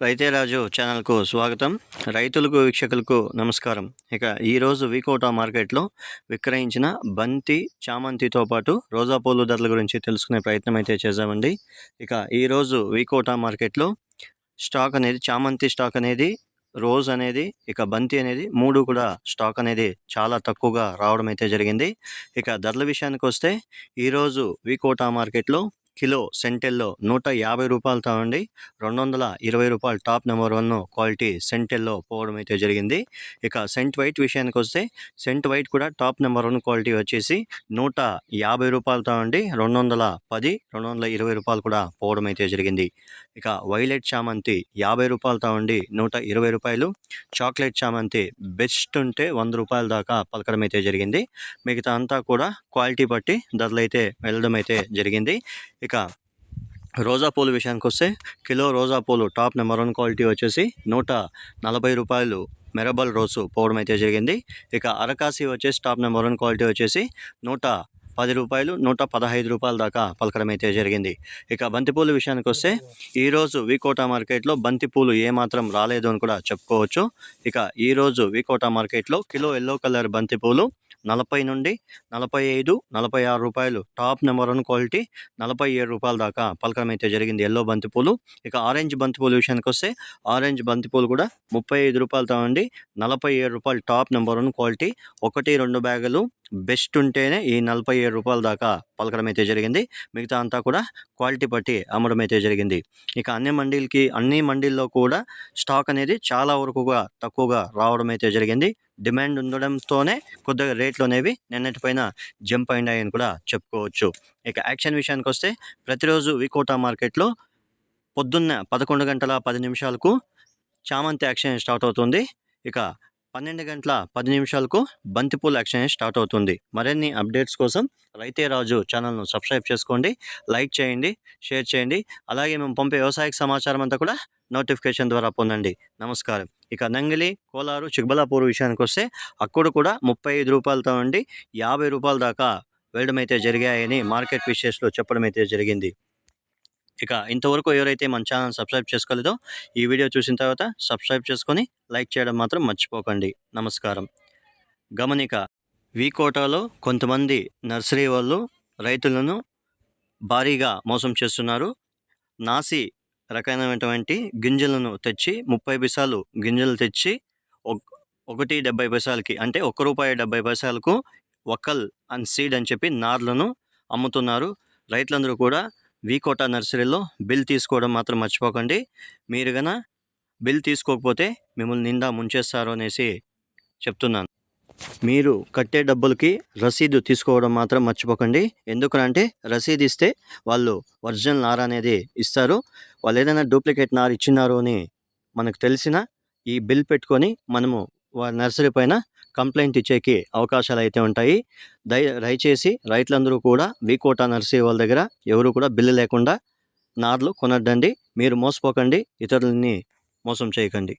రైతే రాజు ఛానల్కు స్వాగతం. రైతులకు వీక్షకులకు నమస్కారం. ఇక ఈరోజు వీకోటా మార్కెట్లో విక్రయించిన బంతి చామంతితో పాటు రోజా పూలు ధరల గురించి తెలుసుకునే ప్రయత్నం అయితే చేశామండి ఇక ఈరోజు వీకోటా మార్కెట్లో స్టాక్ అనేది చామంతి స్టాక్ అనేది రోజ్ అనేది ఇక బంతి అనేది మూడు కూడా స్టాక్ అనేది చాలా తక్కువగా రావడం అయితే జరిగింది. ఇక ధరల విషయానికి వస్తే ఈరోజు వీకోటా మార్కెట్లో కిలో సెంటెల్లో నూట యాభై రూపాయలతో ఉండి రెండు వందల ఇరవై రూపాయలు టాప్ నెంబర్ వన్ క్వాలిటీ సెంటెల్లో పోవడం అయితే జరిగింది. ఇక సెంట్ వైట్ విషయానికి వస్తే సెంట్ వైట్ కూడా టాప్ నెంబర్ వన్ క్వాలిటీ వచ్చేసి నూట యాభై రూపాయలతో ఉండి రెండు వందల పది రెండు వందల ఇరవై రూపాయలు కూడా పోవడం అయితే జరిగింది. ఇక వైలెట్ చామంతి యాభై రూపాయలతో ఉండి నూట ఇరవై రూపాయలు. చాక్లెట్ చామంతి బెస్ట్ ఉంటే వంద రూపాయల దాకా పలకడం అయితే జరిగింది. మిగతా అంతా కూడా క్వాలిటీ బట్టి ధరలు అయితే వెళ్ళడం అయితే జరిగింది. ఇక రోజా పూలు విషయానికి వస్తే కిలో రోజా పూలు టాప్ నెంబర్ వన్ క్వాలిటీ వచ్చేసి నూట నలభై రూపాయలు మెరబల్ రోజు పోవడం అయితే జరిగింది. ఇక అరకాసి వచ్చేసి టాప్ నెంబర్ వన్ క్వాలిటీ వచ్చేసి నూట పది రూపాయలు నూట పదహైదు రూపాయల దాకా పలకడం అయితే జరిగింది. ఇక బంతిపూలు విషయానికి వస్తే ఈరోజు వికోటా మార్కెట్లో బంతిపూలు ఏమాత్రం రాలేదు అని కూడా చెప్పుకోవచ్చు. ఇక ఈరోజు వికోటా మార్కెట్లో కిలో ఎల్లో కలర్ బంతిపూలు నలభై నుండి నలభై ఐదు నలభై ఆరు రూపాయలు టాప్ నెంబర్ వన్ క్వాలిటీ నలభై ఏడు రూపాయల దాకా పలకడం అయితే జరిగింది. ఎల్లో బంతిపూలు ఇక ఆరెంజ్ బంతిపూలు విషయానికి వస్తే ఆరెంజ్ బంతిపూలు కూడా ముప్పై ఐదు రూపాయలతో ఉండి నలభై ఏడు రూపాయలు టాప్ నెంబర్ వన్ క్వాలిటీ. ఒకటి రెండు బ్యాగులు బెస్ట్ ఉంటేనే ఈ నలభై ఏడు రూపాయల దాకా పలకడం అయితే జరిగింది. మిగతా అంతా కూడా క్వాలిటీ బట్టి అమ్మడం అయితే జరిగింది. ఇక అన్ని మండీలకి అన్ని మండీల్లో కూడా స్టాక్ అనేది చాలా వరకుగా తక్కువగా రావడం అయితే జరిగింది. డిమాండ్ ఉండడంతోనే కొద్దిగా రేట్లు అనేవి నిన్నటి పైన జంప్ అయినాయని కూడా చెప్పుకోవచ్చు. ఇక యాక్షన్ విషయానికి వస్తే ప్రతిరోజు వికోటా మార్కెట్లో పొద్దున్న పదకొండు గంటల పది నిమిషాలకు చామంతి యాక్షన్ స్టార్ట్ అవుతుంది. ఇక పన్నెండు గంటల పది నిమిషాలకు బంతిపూల యాక్షన్ స్టార్ట్ అవుతుంది. మరిన్ని అప్డేట్స్ కోసం రైతే రాజు ఛానల్ను సబ్స్క్రైబ్ చేసుకోండి లైక్ చేయండి షేర్ చేయండి. అలాగే మేము పంపే వ్యవసాయక సమాచారం అంతా కూడా నోటిఫికేషన్ ద్వారా పొందండి. నమస్కారం. ఇక నంగిలి కోలారు చిక్బలాపూర్ విషయానికి వస్తే అక్కడ కూడా ముప్పై ఐదు రూపాయలతో ఉండి యాభై రూపాయల దాకా వేయడం అయితే జరిగాయని మార్కెట్ విషయస్లో చెప్పడం అయితే జరిగింది. ఇక ఇంతవరకు ఎవరైతే మన ఛానల్ సబ్స్క్రైబ్ చేసుకోలేదో ఈ వీడియో చూసిన తర్వాత సబ్స్క్రైబ్ చేసుకొని లైక్ చేయడం మాత్రం మర్చిపోకండి. నమస్కారం. గమనిక వీకోటాలో కొంతమంది నర్సరీ వాళ్ళు రైతులను భారీగా మోసం చేస్తున్నారు. నాసి రకమైనటువంటి గింజలను తెచ్చి ముప్పై పైసలు గింజలు తెచ్చి ఒకటి డెబ్బై పైసలకి అంటే ఒక్క రూపాయి డెబ్బై పైసలకు ఒకల్ అండ్ సీడ్ అని చెప్పి నార్లను అమ్ముతున్నారు. రైతులందరూ కూడా వీకోట నర్సరీలో బిల్ తీసుకోవడం మాత్రం మర్చిపోకండి. మీరు గన బిల్ తీసుకోకపోతే మిమ్మల్ని నిండా ముంచేస్తారు అనేసి చెప్తున్నాను. మీరు కట్టే డబ్బులకి రసీదు తీసుకోవడం మాత్రం మర్చిపోకండి. ఎందుకంటే రసీదు ఇస్తే వాళ్ళు ఒరిజినల్ నార అనేది ఇస్తారు. వాళ్ళు ఏదైనా డూప్లికేట్ నార ఇచ్చినారు అని మనకు తెలిసిన ఈ బిల్ పెట్టుకొని మనము నర్సరీ పైన కంప్లైంట్ ఇచ్చేకి అవకాశాలు అయితే ఉంటాయి. దయ దయచేసి రైతులందరూ కూడా వీకోటా నర్సీ వాళ్ళ దగ్గర ఎవరు కూడా బిల్లు లేకుండా నార్లు కొనద్దండి. మీరు మోసపోకండి. ఇతరులని మోసం చేయకండి.